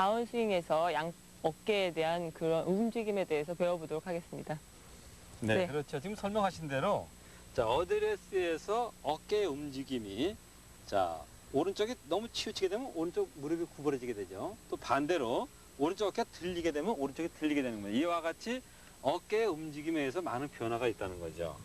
다운 스윙에서 양 어깨에 대한 그런 움직임에 대해서 배워보도록 하겠습니다. 네, 네. 그렇죠. 지금 설명하신 대로 자 어드레스에서 어깨의 움직임이 자 오른쪽이 너무 치우치게 되면 오른쪽 무릎이 구부러지게 되죠. 또 반대로 오른쪽 어깨가 들리게 되면 오른쪽이 들리게 되는 거예요. 이와 같이 어깨의 움직임에 의해서 많은 변화가 있다는 거죠.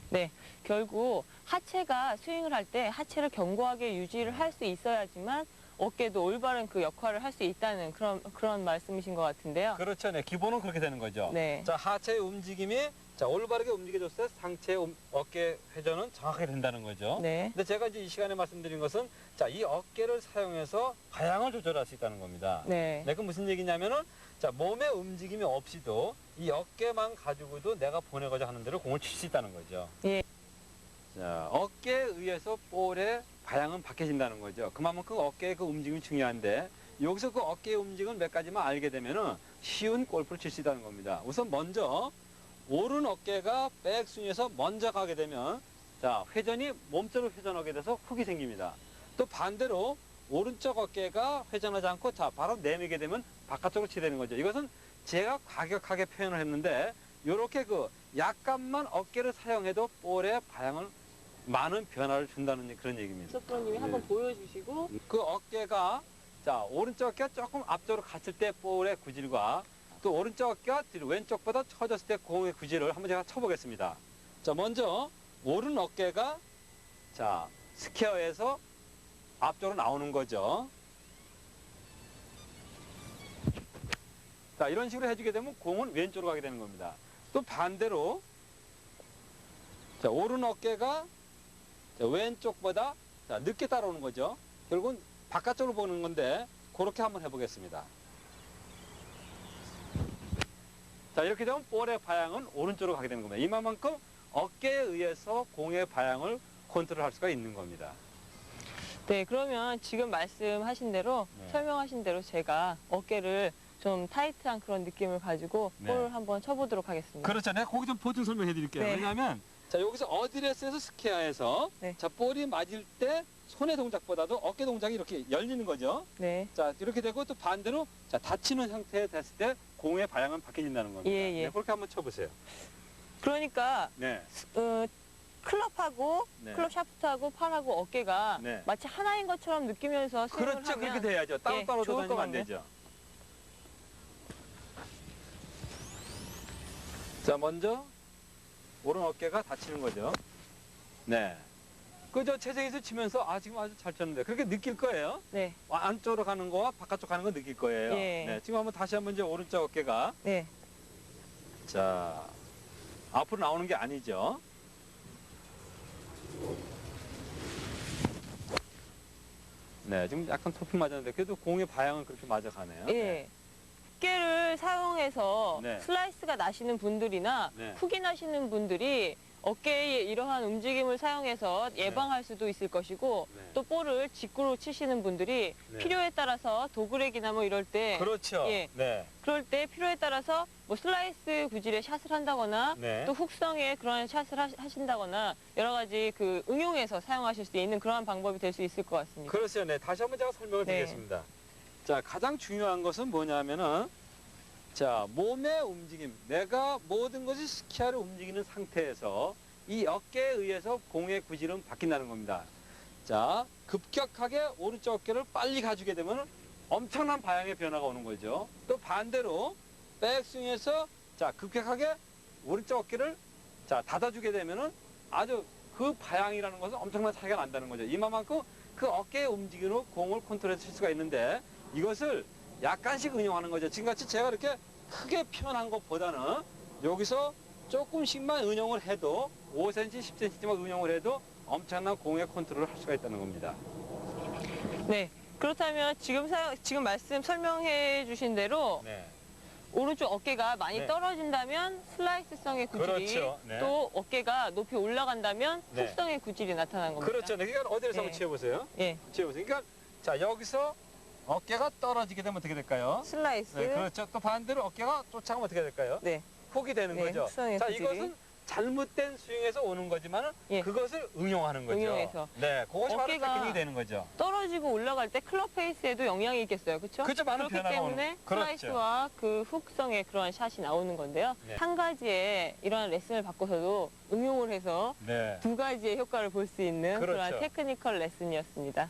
결국 하체가 스윙을 할 때 하체를 견고하게 유지를 할 수 있어야지만 어깨도 올바른 그 역할을 할 수 있다는 그런 그런 말씀이신 것 같은데요. 그렇죠. 네, 기본은 그렇게 되는 거죠. 네. 자 하체의 움직임이 자 올바르게 움직여줬을 때 상체 음- 어깨 회전은 정확하게 된다는 거죠. 네. 근데 제가 이제 이 시간에 말씀드린 것은 자 이 어깨를 사용해서 방향을 조절할 수 있다는 겁니다. 네. 네, 그 무슨 얘기냐면은 자 몸의 움직임이 없이도 이 어깨만 가지고도 내가 보내고자 하는 대로 공을 칠 수 있다는 거죠. 예. 자 어깨에 의해서 볼의 방향은 바뀌어진다는 거죠. 그만큼 어깨의 그 움직임이 중요한데 여기서 그 어깨의 움직임을 몇 가지만 알게 되면은 쉬운 골프를 칠 수 있다는 겁니다. 우선 먼저 오른 어깨가 백스윙에서 먼저 가게 되면 자 회전이 몸쪽으로 회전하게 돼서 훅이 생깁니다. 또 반대로 오른쪽 어깨가 회전하지 않고 자 바로 내밀게 되면 바깥쪽으로 치게 되는 거죠. 이것은 제가 과격하게 표현을 했는데 이렇게 그 약간만 어깨를 사용해도 볼의 방향을 많은 변화를 준다는 그런 얘기입니다. 서프로님이 한번 보여주시고 그 어깨가 자 오른쪽 어깨가 조금 앞쪽으로 갔을 때 볼의 구질과 또 오른쪽 어깨가 왼쪽보다 처졌을 때 공의 구질을 한번 제가 쳐보겠습니다. 자 먼저 오른 어깨가 자 스퀘어에서 앞쪽으로 나오는 거죠. 자 이런 식으로 해주게 되면 공은 왼쪽으로 가게 되는 겁니다. 또 반대로 자 오른 어깨가 자, 왼쪽보다 자, 늦게 따라오는 거죠. 결국은 바깥쪽으로 보는 건데 그렇게 한번 해보겠습니다. 자 이렇게 되면 볼의 방향은 오른쪽으로 가게 되는 겁니다. 이만큼 어깨에 의해서 공의 방향을 컨트롤할 수가 있는 겁니다. 네 그러면 지금 말씀하신 대로 네. 설명하신 대로 제가 어깨를 좀 타이트한 그런 느낌을 가지고 네. 볼을 한번 쳐보도록 하겠습니다. 그렇죠. 내가 거기 좀 보충 설명해 드릴게요. 네. 왜냐하면 자 여기서 어드레스에서 스퀘어에서 네. 자 볼이 맞을 때 손의 동작보다도 어깨 동작이 이렇게 열리는 거죠. 네. 자 이렇게 되고 또 반대로 자 닫히는 형태 됐을 때 공의 방향은 바뀌어진다는 겁니다. 예, 예. 네, 그렇게 한번 쳐보세요. 그러니까 네. 어, 클럽하고 네. 클럽 샤프트하고 팔하고 어깨가 네. 마치 하나인 것처럼 느끼면서 스윙을 그렇죠. 하면 그렇게 돼야죠. 따로따로 예, 좋을 다니면 것안 같네요. 되죠. 자, 먼저 오른 어깨가 다치는 거죠. 네. 그저 체제에서 치면서 아 지금 아주 잘 쳤는데 그렇게 느낄 거예요. 네, 아, 안쪽으로 가는 거와 바깥쪽 가는 거 느낄 거예요. 예. 네. 지금 한번 다시 한번 이제 오른쪽 어깨가 네, 자 앞으로 나오는 게 아니죠. 네, 지금 약간 토핑 맞았는데 그래도 공의 방향은 그렇게 맞아가네요. 예. 어깨를 사용해서 네. 슬라이스가 나시는 분들이나 네. 훅이 나시는 분들이 어깨에 이러한 움직임을 사용해서 예방할 수도 있을 것이고 네. 또 볼을 직구로 치시는 분들이 네. 필요에 따라서 도그렉이나 뭐 이럴 때 그렇죠. 예. 네. 그럴 때 필요에 따라서 뭐 슬라이스 구질의 샷을 한다거나 네. 또 훅성의 그런 샷을 하- 하신다거나 여러 가지 그 응용해서 사용하실 수 있는 그러한 방법이 될 수 있을 것 같습니다. 그렇죠. 네. 다시 한번 제가 설명을 네. 드리겠습니다. 자, 가장 중요한 것은 뭐냐면은 자, 몸의 움직임. 내가 모든 것이 스키아를 움직이는 상태에서 이 어깨에 의해서 공의 구질은 바뀐다는 겁니다. 자, 급격하게 오른쪽 어깨를 빨리 가지게 되면 엄청난 방향의 변화가 오는 거죠. 또 반대로 백스윙에서 자, 급격하게 오른쪽 어깨를 자, 닫아주게 되면은 아주 그 방향이라는 것은 엄청난 차이가 난다는 거죠. 이만큼 그 어깨의 움직임으로 공을 컨트롤해 칠 수가 있는데 이것을 약간씩 응용하는 거죠. 지금같이 제가 이렇게 크게 표현한 것보다는 여기서 조금씩만 응용을 해도 5cm, 10cm만 응용을 해도 엄청난 공의 컨트롤을 할 수가 있다는 겁니다. 네. 그렇다면 지금 사용, 지금 말씀 설명해 주신 대로 네. 오른쪽 어깨가 많이 네. 떨어진다면 슬라이스성의 구질이 그렇죠. 네. 또 어깨가 높이 올라간다면 네. 훅성의 구질이 나타나는 겁니다. 그렇죠. 네. 그러니까 어디에서 한번 네. 치워보세요. 예. 치워보세요. 그러니까 자 여기서 어깨가 떨어지게 되면 어떻게 될까요? 슬라이스. 네, 그렇죠. 또 반대로 어깨가 쫓아가면 어떻게 될까요? 네. 훅이 되는 네, 거죠. 자, 구질이. 이것은 잘못된 스윙에서 오는 거지만 예. 그것을 응용하는 거죠. 응용해서. 네, 그것이 바로 어깨가 테크닉이 되는 거죠. 떨어지고 올라갈 때 클럽 페이스에도 영향이 있겠어요. 그렇죠? 그렇죠. 많은 그렇기 때문에. 그렇죠. 슬라이스와 그 훅성의 그러한 샷이 나오는 건데요. 네. 한 가지의 이러한 레슨을 받고서도 응용을 해서 네. 두 가지의 효과를 볼 수 있는 그렇죠. 그러한 테크니컬 레슨이었습니다.